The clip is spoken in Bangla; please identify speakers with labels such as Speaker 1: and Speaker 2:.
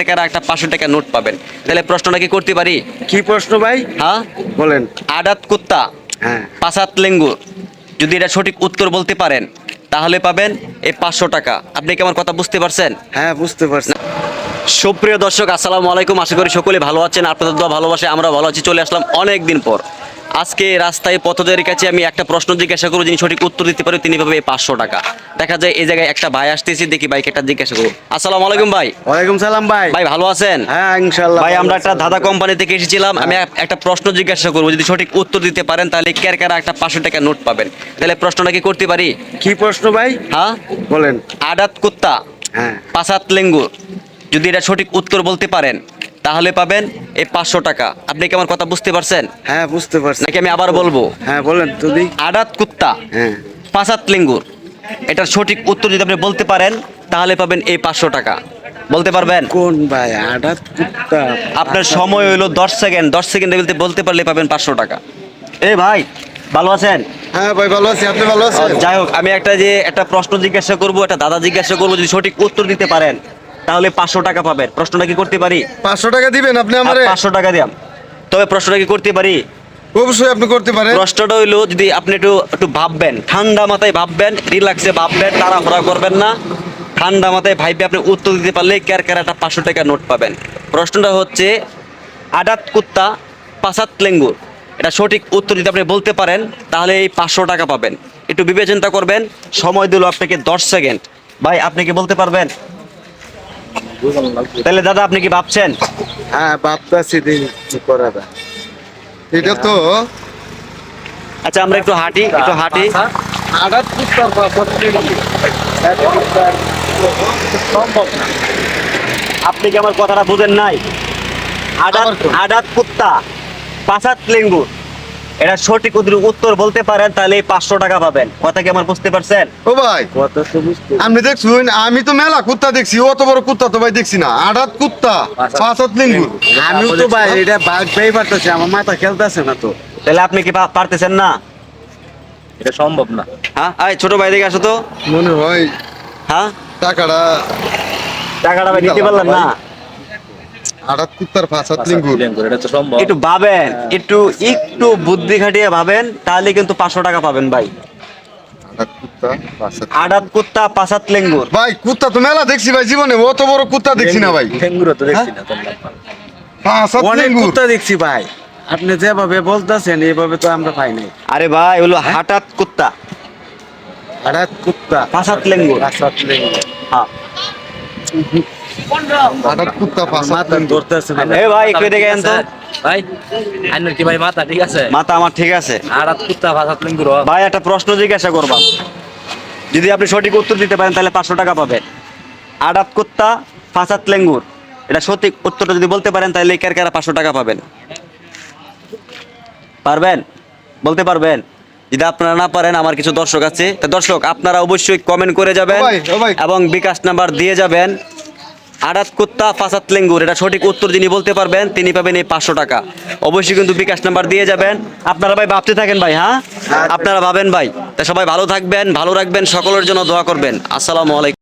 Speaker 1: একটা পাঁচশো টাকা নোট পাবেন। তাহলে প্রশ্নটা কি করতে পারি?
Speaker 2: কি প্রশ্ন ভাই?
Speaker 1: হ্যাঁ?
Speaker 2: বলেন।
Speaker 1: আদাত কুত্তা
Speaker 2: হ্যাঁ।
Speaker 1: পাসাত লেঙ্গুর যদি এটা সঠিক উত্তর বলতে পারেন তাহলে পাবেন এই পাঁচশো টাকা। আপনি কি আমার কথা বুঝতে পারছেন?
Speaker 2: হ্যাঁ বুঝতে পারছেন
Speaker 1: সুপ্রিয় দর্শক আসসালামু আলাইকুম। আশা করি সকলে ভালো আছেন। আপনাদের দোয়া ভালোবাসে আমরা ভালো আছি। চলে আসলাম অনেক দিন পর। আজকে রাস্তায় পথদের কাছে আমি একটা প্রশ্ন জিজ্ঞাসা করব যিনি সঠিক উত্তর দিতে পারে তিনি পাবে পাঁচশো টাকা। দেখা যায় এই জায়গায় একটা ভাই আসতেছি দেখি বাইক একটা জিজ্ঞাসা করব। আসসালামু আলাইকুম ভাই।
Speaker 2: ওয়ালাইকুম সালাম ভাই।
Speaker 1: ভাই ভালো আছেন?
Speaker 2: হ্যাঁ
Speaker 1: ভাই আমরা একটা ধাঁধা কোম্পানি থেকে এসেছিলাম আমি একটা প্রশ্ন জিজ্ঞাসা করব যদি সঠিক উত্তর দিতে পারেন তাহলে ক্যারকারা একটা পাঁচশো টাকা নোট পাবেন? তাহলে প্রশ্নটা কি করতে পারি?
Speaker 2: কি প্রশ্ন ভাই?
Speaker 1: হ্যাঁ?
Speaker 2: বলেন।
Speaker 1: আডাত কুত্তা
Speaker 2: হ্যাঁ।
Speaker 1: পাসাত লেঙ্গুর যদি এটা সঠিক উত্তর বলতে পারেন। তাহলে পাবেন এই পাঁচশো টাকা। আপনি কি আমার কথা বুঝতে পারছেন?
Speaker 2: হ্যাঁ বুঝতে পারছি।
Speaker 1: নাকি আমি আবার বলব?
Speaker 2: হ্যাঁ বলেন তুমি।
Speaker 1: আদাত কুত্তা
Speaker 2: হ্যাঁ।
Speaker 1: পাসাত লেঙ্গুর। এটার সঠিক উত্তর যদি আপনি বলতে পারেন তাহলে পাবেন এই পাঁচশো টাকা। বলতে পারবেন?
Speaker 2: কোন ভাই? আডাত কুত্তা।
Speaker 1: আপনার সময় হইল দশ সেকেন্ড। দশ সেকেন্ডে বলতে বলতে পারলে পাবেন পাঁচশো টাকা। এ ভাই ভালো আছেন?
Speaker 2: হ্যাঁ ভাই ভালো আছি। আপনি ভালো আছেন?
Speaker 1: যাই হোক আমি একটা যে একটা প্রশ্ন জিজ্ঞাসা করব একটা দাদা জিজ্ঞাসা করব যদি সঠিক উত্তর দিতে পারেন। তাহলে পাঁচশো টাকা পাবেন। প্রশ্নটা কি করতে পারি?
Speaker 3: পাঁচশো টাকা দিবেন আপনি আমার?
Speaker 1: পাঁচশো টাকা দিয়াম তবে প্রশ্নটা কি করতে পারি?
Speaker 3: অবশ্যই আপনি করতে পারেন।
Speaker 1: প্রশ্নটা হইল যদি আপনি একটু একটু ভাববেন ঠান্ডা মাথায় ভাববেন রিল্যাক্সে ভাববেন তাড়াহুড়া করবেন না ঠান্ডা মাথায় ভাইবে আপনি উত্তর দিতে পারলে ক্যার ক্যার একটা পাঁচশো টাকা নোট পাবেন। প্রশ্নটা হচ্ছে আডাত কুত্তা পাসাত লেঙ্গুর এটা সঠিক উত্তর যদি আপনি বলতে পারেন তাহলে এই পাঁচশো টাকা পাবেন। একটু বিবেচনা করবেন। সময় দিল আপনাকে দশ সেকেন্ড। ভাই আপনি কি বলতে পারবেন? তাহলে দাদা আপনি কি ভাবছেন?
Speaker 2: হ্যাঁ ভাবতাছি কি করা
Speaker 3: এটা তো
Speaker 1: আচ্ছা আমরা একটু হাঁটি একটু হাঁটি।
Speaker 2: আডাত সম্ভব না
Speaker 1: আপনি কি আমার কথাটা বুঝেন নাই?
Speaker 3: আডাত।
Speaker 1: আদাত কুত্তা পাঁচাত লেঙ্গুর। এটা সঠিক উত্তর- উত্তর বলতে পারেন তাহলে এই পাঁচশো টাকা পাবেন। কথা কি আমার বুঝতে পারছেন?
Speaker 3: ও ভাই।
Speaker 2: কত তো বুঝতে
Speaker 3: আপনি দেখছুন আমি তো মেলা কুত্তা দেখছি অত বড় কুত্তা তো ভাই দেখছি না। আড়াত কুত্তা পাঁচত লিঙ্গুর।
Speaker 2: আমিও তো ভাই এটা বাঘ পেয়ে পারতেছি আমার মাথা খেলতেছে না তো।
Speaker 1: তাহলে আপনি কি পারতেছেন না?
Speaker 4: এটা সম্ভব না।
Speaker 1: হ্যাঁ? আয় ছোট ভাই দেখে আসো তো।
Speaker 3: মনে হয়
Speaker 1: হ্যাঁ?
Speaker 3: টাকাটা
Speaker 1: টাকাটা ভাই দিতে পারলেন না।
Speaker 3: আড়াত কুত্তার পাঁচত লিঙ্গুর
Speaker 4: লিঙ্গুর, এটা তো সম্ভব।
Speaker 1: একটু ভাবেন একটু একটু বুদ্ধি খাটিয়ে ভাবেন তাহলে কিন্তু পাঁচশো টাকা পাবেন ভাই।
Speaker 3: আড়াত কুত্তা
Speaker 1: লেঙ্গুর।
Speaker 3: ভাই কুত্তা তো মেলা দেখছি ভাই জীবনে অত বড় কুত্তা দেখছি না ভাই।
Speaker 4: লিঙ্গুরও তো দেখছি না তোমরা।
Speaker 3: পাঁচত
Speaker 2: কুত্তা দেখছি ভাই। আপনি যেভাবে বলতেছেন এইভাবে তো আমরা পাই নাই।
Speaker 1: আরে ভাই হলো হাটাত কুত্তা।
Speaker 2: আডাত কুত্তা।
Speaker 1: পাঁচাত লেঙ্গুর।
Speaker 2: পাঁচত লিঙ্গ
Speaker 1: হ্যাঁ।
Speaker 3: আড়াত কুত্তা পাঁচত
Speaker 2: ধরতেছে
Speaker 1: এ ভাই একটু দেখে তো
Speaker 4: ভাই আইনের কি ভাই মাথা ঠিক আছে?
Speaker 1: মাথা আমার ঠিক আছে।
Speaker 4: আর আর কুত্তা ভাষাত লিঙ্গুর
Speaker 1: ভাই একটা প্রশ্ন জিজ্ঞাসা করবা। যদি আপনি সঠিক উত্তর দিতে পারেন তাহলে পাঁচশো টাকা পাবেন আডাত কুত্তা ফাঁসাত লেঙ্গুর। এটা সঠিক উত্তরটা যদি বলতে পারেন তাহলে কার কারা পাঁচশো টাকা পাবেন। পারবেন? বলতে পারবেন? যদি আপনারা না পারেন আমার কিছু দর্শক আছে। তা দর্শক আপনারা অবশ্যই কমেন্ট করে যাবেন। এবং বিকাশ নাম্বার দিয়ে যাবেন। আড়াত কুত্তা ফাসাত লেঙ্গুর এটা সঠিক উত্তর যিনি বলতে পারবেন তিনি পাবেন এই পাঁচশো টাকা। অবশ্যই কিন্তু বিকাশ নাম্বার দিয়ে যাবেন। আপনারা ভাই ভাবতে থাকেন ভাই হ্যাঁ আপনারা ভাবেন ভাই। তা সবাই ভালো থাকবেন ভালো রাখবেন সকলের জন্য দোয়া করবেন। আসসালামু আলাইকুম।